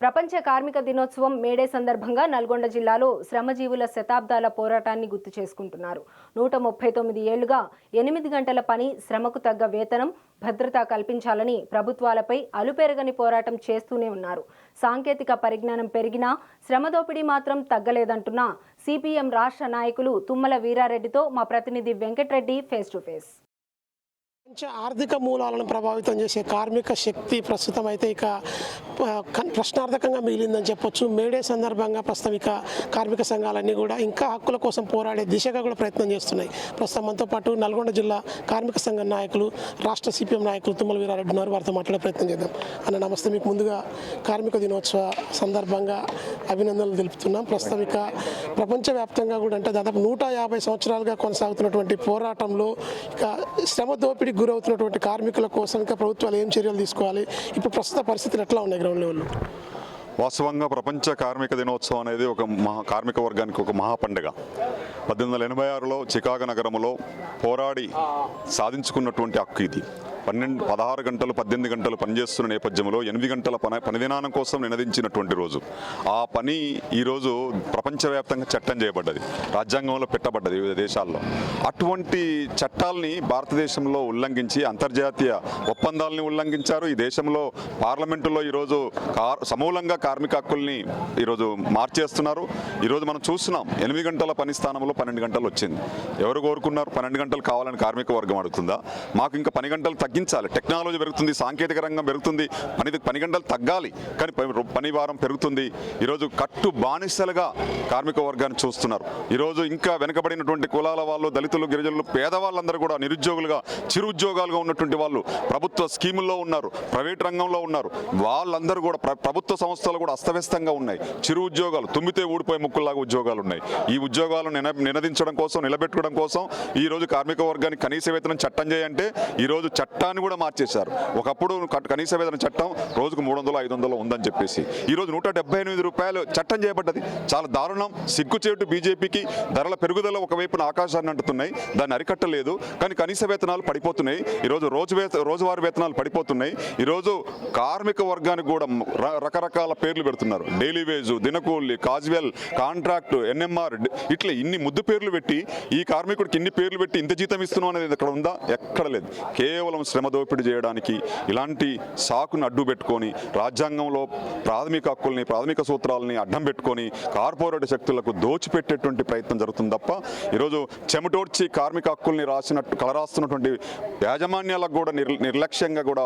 ప్రపంచ కార్మిక దినోత్సవం మేడే సందర్భంగా నల్గొండ జిల్లాలో శ్రమజీవుల శతాబ్దాల పోరాటాన్ని గుర్తు చేసుకుంటున్నారు. నూట ముప్పై తొమ్మిది ఏళ్ళుగా ఎనిమిది గంటల పని శ్రమకు తగ్గ వేతనం భద్రత కల్పించాలని ప్రభుత్వాలపై అలుపెరగని పోరాటం చేస్తూనే ఉన్నారు. సాంకేతిక పరిజ్ఞానం పెరిగినా శ్రమ దోపిడీ మాత్రం తగ్గలేదంటున్న సిపిఎం రాష్ట్ర నాయకులు తుమ్మల వీరారెడ్డితో మా ప్రతినిధి వెంకట్రెడ్డి ఫేస్ టు ఫేస్ ప్రపంచ ఆర్థిక మూలాలను ప్రభావితం చేసే కార్మిక శక్తి ప్రస్తుతం అయితే ఇక ప్రశ్నార్థకంగా మిగిలిందని చెప్పొచ్చు. మేడే సందర్భంగా ప్రస్తుతం ఇక కార్మిక సంఘాలన్నీ కూడా ఇంకా హక్కుల కోసం పోరాడే దిశగా కూడా ప్రయత్నం చేస్తున్నాయి. ప్రస్తుతం మనతో పాటు నల్గొండ జిల్లా కార్మిక సంఘం నాయకులు రాష్ట్ర సిపిఎం నాయకులు తుమ్మల వీరారెడ్డి ఉన్నారు. వారితో మాట్లాడే ప్రయత్నం చేద్దాం. అన్న నమస్తే. మీకు ముందుగా కార్మిక దినోత్సవ సందర్భంగా అభినందనలు తెలుపుతున్నాం. ప్రస్తుతం ఇక ప్రపంచవ్యాప్తంగా కూడా అంటే దాదాపు నూట యాభై సంవత్సరాలుగా కొనసాగుతున్నటువంటి పోరాటంలో ఇక శ్రమ దోపిడీ గురవుతున్నటువంటి కార్మికుల కోసం ఇంకా ప్రభుత్వాలు ఏం చర్యలు తీసుకోవాలి? ఇప్పుడు ప్రస్తుత పరిస్థితులు ఎట్లా ఉన్నాయి గ్రౌండ్ లెవెల్లో వాస్తవంగా ప్రపంచ కార్మిక దినోత్సవం అనేది ఒక మహా కార్మిక వర్గానికి ఒక మహాపండుగ. పద్దెనిమిది వందల ఎనభై ఆరులో చికాగో నగరంలో పోరాడి సాధించుకున్నటువంటి హక్కు ఇది. పన్నెండు పదహారు గంటలు పద్దెనిమిది గంటలు పనిచేస్తున్న నేపథ్యంలో ఎనిమిది గంటల పని పనిదినానం కోసం నినదించినటువంటి రోజు. ఆ పని ఈరోజు ప్రపంచవ్యాప్తంగా చట్టం చేయబడ్డది. రాజ్యాంగంలో పెట్టబడ్డది వివిధ దేశాల్లో. అటువంటి చట్టాల్ని భారతదేశంలో ఉల్లంఘించి అంతర్జాతీయ ఒప్పందాలని ఉల్లంఘించారు. ఈ దేశంలో పార్లమెంటులో ఈరోజు కార్ సమూలంగా కార్మిక హక్కుల్ని ఈరోజు మార్చేస్తున్నారు. ఈరోజు మనం చూస్తున్నాం ఎనిమిది గంటల పని స్థానంలో పన్నెండు గంటలు వచ్చింది. ఎవరు కోరుకున్నారు పన్నెండు గంటలు కావాలని కార్మిక వర్గం అడుగుతుందా? మాకు ఇంకా పని గంటలు తగ్గి తగ్గించాలి. టెక్నాలజీ పెరుగుతుంది సాంకేతిక రంగం పెరుగుతుంది పని పని గంటలు తగ్గాలి. కానీ పని- పని పెరుగుతుంది. ఈరోజు కట్టు బానిసలుగా కార్మిక వర్గాన్ని చూస్తున్నారు. ఈరోజు ఇంకా వెనుకబడినటువంటి కులాల వాళ్ళు దళితులు గిరిజనులు పేదవాళ్ళందరూ కూడా నిరుద్యోగులుగా చిరు ఉద్యోగాలుగా ఉన్నటువంటి వాళ్ళు ప్రభుత్వ స్కీముల్లో ఉన్నారు ప్రైవేట్ రంగంలో ఉన్నారు. వాళ్ళందరూ కూడా ప్రభుత్వ సంస్థలు కూడా అస్తవ్యస్తంగా ఉన్నాయి. చిరు ఉద్యోగాలు తుమ్మితే ఊడిపోయే ముక్కుల్లాగా ఉద్యోగాలు ఉన్నాయి. ఈ ఉద్యోగాలను నిన నినదించడం కోసం నిలబెట్టుకోవడం కోసం ఈ రోజు కార్మిక వర్గాన్ని కనీస వేతనం చట్టం చేయంటే ఈ రోజు చట్టాన్ని కూడా మార్చేశారు. ఒకప్పుడు కనీస వేతన చట్టం రోజుకు మూడు వందలు ఐదు వందలు ఉందని చెప్పేసి. ఈ రోజు నూట డెబ్బై ఎనిమిది రూపాయలు చట్టం చేయబడ్డది. చాలా దారుణం. సిగ్గుచేటు బీజేపీకి ధరల పెరుగుదల ఒకవైపున ఆకాశాన్ని అంటుతున్నాయి. దాన్ని అరికట్టలేదు. కానీ కనీస వేతనాలు పడిపోతున్నాయి. ఈరోజు రోజు వేత రోజువారీ వేతనాలు పడిపోతున్నాయి. ఈరోజు కార్మిక వర్గానికి కూడా రకరకాల పేర్లు పెడుతున్నారు. డైలీ వేజు దినకూలి కాజువెల్ కాంట్రాక్ట్ ఎన్ఎంఆర్ ఇట్లా ఇన్ని ముద్దు పేర్లు పెట్టి ఈ కార్మికుడికి ఇన్ని పేర్లు పెట్టి ఇంత జీతం ఇస్తున్నాం అనేది ఇక్కడ ఉందా? ఎక్కడ లేదు. కేవలం శ్రమ దోపిడీ చేయడానికి ఇలాంటి సాకును అడ్డు పెట్టుకొని రాజ్యాంగంలో ప్రాథమిక హక్కుల్ని ప్రాథమిక సూత్రాలని అడ్డం పెట్టుకొని కార్పొరేట్ శక్తులకు దోచిపెట్టేటువంటి ప్రయత్నం జరుగుతుంది తప్ప ఈరోజు చెమటోడ్చి కార్మిక హక్కుల్ని రాసినట్టు కలరాస్తున్నటువంటి యాజమాన్యాలకు కూడా నిర్ నిర్లక్ష్యంగా కూడా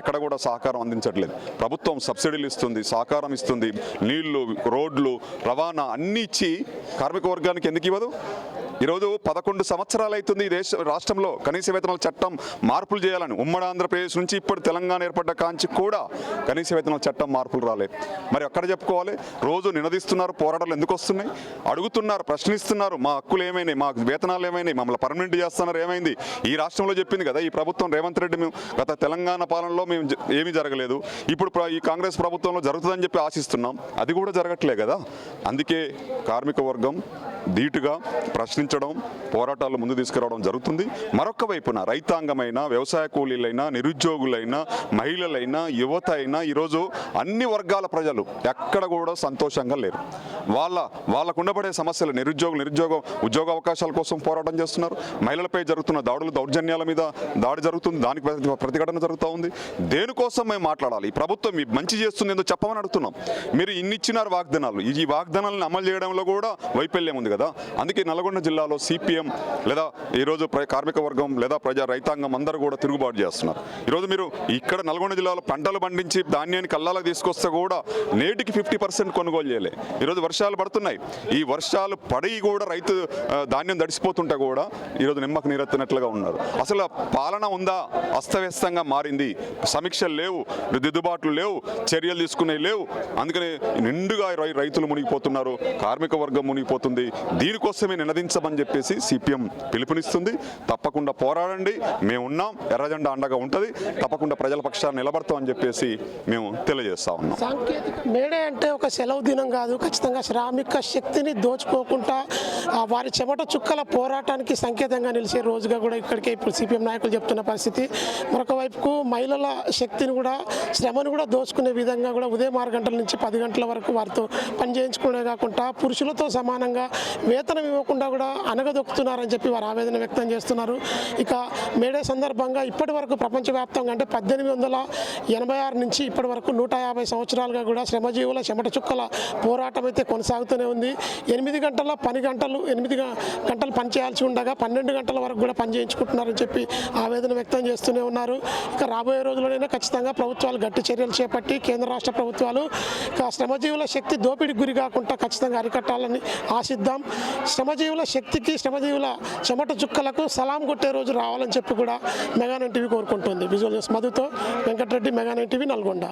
ఎక్కడ కూడా సహకారం అందించట్లేదు. ప్రభుత్వం సబ్సిడీలు ఇస్తుంది సహకారం ఇస్తుంది నీళ్ళు రోడ్లు రవాణా అన్ని ఇచ్చి కార్మిక వర్గానికి ఎందుకు ఇవ్వదు? ఈరోజు పదకొండు సంవత్సరాలు అవుతుంది ఈ దేశ రాష్ట్రంలో కనీస వేతనాల చట్టం మార్పులు చేయాలని. ఉమ్మడి ఆంధ్రప్రదేశ్ నుంచి ఇప్పుడు తెలంగాణ ఏర్పడ్డ కాంచి కూడా కనీస వేతనాల చట్టం మార్పులు రాలేదు మరి అక్కడ చెప్పుకోవాలి రోజు నినదిస్తున్నారు పోరాటాలు ఎందుకు వస్తున్నాయి? అడుగుతున్నారు ప్రశ్నిస్తున్నారు మా హక్కులు ఏమైనాయి మా వేతనాలు ఏమైనాయి మమ్మల్ని పర్మనెంట్ చేస్తున్నారు ఏమైంది? ఈ రాష్ట్రంలో చెప్పింది కదా ఈ ప్రభుత్వం రేవంత్ రెడ్డి మేము గత తెలంగాణ పాలనలో మేము జ- ఏమీ జరగలేదు. ఇప్పుడు ప్ర- ఈ కాంగ్రెస్ ప్రభుత్వంలో జరుగుతుందని చెప్పి ఆశిస్తున్నాం. అది కూడా జరగట్లే కదా? అందుకే కార్మిక వర్గం ధీటుగా ప్రశ్నించడం పోరాటాలు ముందు తీసుకురావడం జరుగుతుంది. మరొక వైపున రైతాంగమైన వ్యవసాయ కూలీలైనా నిరుద్యోగులైనా మహిళలైనా యువత అయినా ఈరోజు అన్ని వర్గాల ప్రజలు ఎక్కడ కూడా సంతోషంగా లేరు. వాళ్ళ వాళ్ళకు ఉండబడే సమస్యలు నిరుద్యోగులు నిరుద్యోగం ఉద్యోగ అవకాశాల కోసం పోరాటం చేస్తున్నారు. మహిళలపై జరుగుతున్న దాడులు దౌర్జన్యాల మీద దాడి జరుగుతుంది. దానికి ప్రతిఘటన జరుగుతూ ఉంది. దేనికోసం మేము మాట్లాడాలి? ఈ ప్రభుత్వం మీ మంచి చేస్తుంది ఏందో చెప్పమని అడుగుతున్నాం. మీరు ఇన్నిచ్చినారు వాగ్దానాలు. ఈ వాగ్దానాలను అమలు చేయడంలో కూడా వైఫల్యం ఉంది కదా. అందుకే నల్గొండ జిల్లాలో సిపిఎం లేదా ఈరోజు కార్మిక వర్గం లేదా ప్రజా రైతాంగం అందరూ కూడా తిరుగుబాటు చేస్తున్నారు. ఈరోజు మీరు ఇక్కడ నల్గొండ జిల్లాలో పంటలు పండించి ధాన్యాన్ని కల్లాలకు తీసుకొస్తే కూడా నేటికి ఫిఫ్టీ పర్సెంట్ కొనుగోలు చేయలే. ఈరోజు వర్షాలు పడుతున్నాయి. ఈ వర్షాలు పడి కూడా రైతు ధాన్యం తడిసిపోతుంటే కూడా ఈరోజు నిమ్మకు నీరెత్తినట్లుగా ఉన్నారు. అసలు పాలన ఉందా? అస్తవ్యస్తంగా మారింది. సమీక్షలు లేవు. దిద్దుబాట్లు లేవు. చర్యలు తీసుకునేవి లేవు. అందుకని నిండుగా రై- రైతులు మునిగిపోతున్నారు. కార్మిక వర్గం మునిగిపోతుంది. దీనికోసమే నినదించమని చెప్పేసి సిపిఎం పిలుపునిస్తుంది. తప్పకుండా పోరాడండి. మేము ఉన్నాం. ఎర్రజెండా అండగా ఉంటుంది. తప్పకుండా ప్రజల పక్షాన్ని నిలబడతామని చెప్పేసి మేము తెలియజేస్తా ఉన్నాం. సాంకేతిక మేడే అంటే ఒక సెలవు దినం కాదు. ఖచ్చితంగా శ్రామిక శక్తిని దోచుకోకుండా వారి చెమట చుక్కల పోరాటానికి సంకేతంగా నిలిచే రోజుగా కూడా ఇక్కడికే ఇప్పుడు సిపిఎం నాయకులు చెప్తున్న పరిస్థితి. మరొక వైపుకు మహిళల శక్తిని కూడా శ్రమను కూడా దోచుకునే విధంగా కూడా ఉదయం ఆరు గంటల నుంచి పది గంటల వరకు వారితో పని చేయించుకునే కాకుండా పురుషులతో సమానంగా వేతనం ఇవ్వకుండా కూడా అనగదొక్కుతున్నారని చెప్పి వారు ఆవేదన వ్యక్తం చేస్తున్నారు. ఇక మేడే సందర్భంగా ఇప్పటి వరకు ప్రపంచవ్యాప్తంగా అంటే పద్దెనిమిది వందల ఎనభై ఆరు నుంచి ఇప్పటి వరకు నూట యాభై సంవత్సరాలుగా కూడా శ్రమజీవుల చెమట చుక్కల పోరాటం అయితే కొనసాగుతూనే ఉంది. ఎనిమిది గంటల పని గంటలు ఎనిమిది గంటలు పని చేయాల్సి ఉండగా పన్నెండు గంటల వరకు కూడా పని చేయించుకుంటున్నారని చెప్పి ఆవేదన వ్యక్తం చేస్తూనే ఉన్నారు. ఇక రాబోయే రోజుల్లోనైనా ఖచ్చితంగా ప్రభుత్వాలు గట్టి చర్యలు చేపట్టి కేంద్ర రాష్ట్ర ప్రభుత్వాలు ఇక శ్రమజీవుల శక్తి దోపిడికి గురి కాకుండా ఖచ్చితంగా అరికట్టాలని ఆశిద్దాం. శ్రమజీవుల శక్తికి శ్రమజీవుల చెమట చుక్కలకు సలాం కొట్టే రోజు రావాలని చెప్పి కూడా మెగానైన్ టీవీ కోరుకుంటుంది. Visual మధుతో Venkatareddy mega nine TV Nalgonda.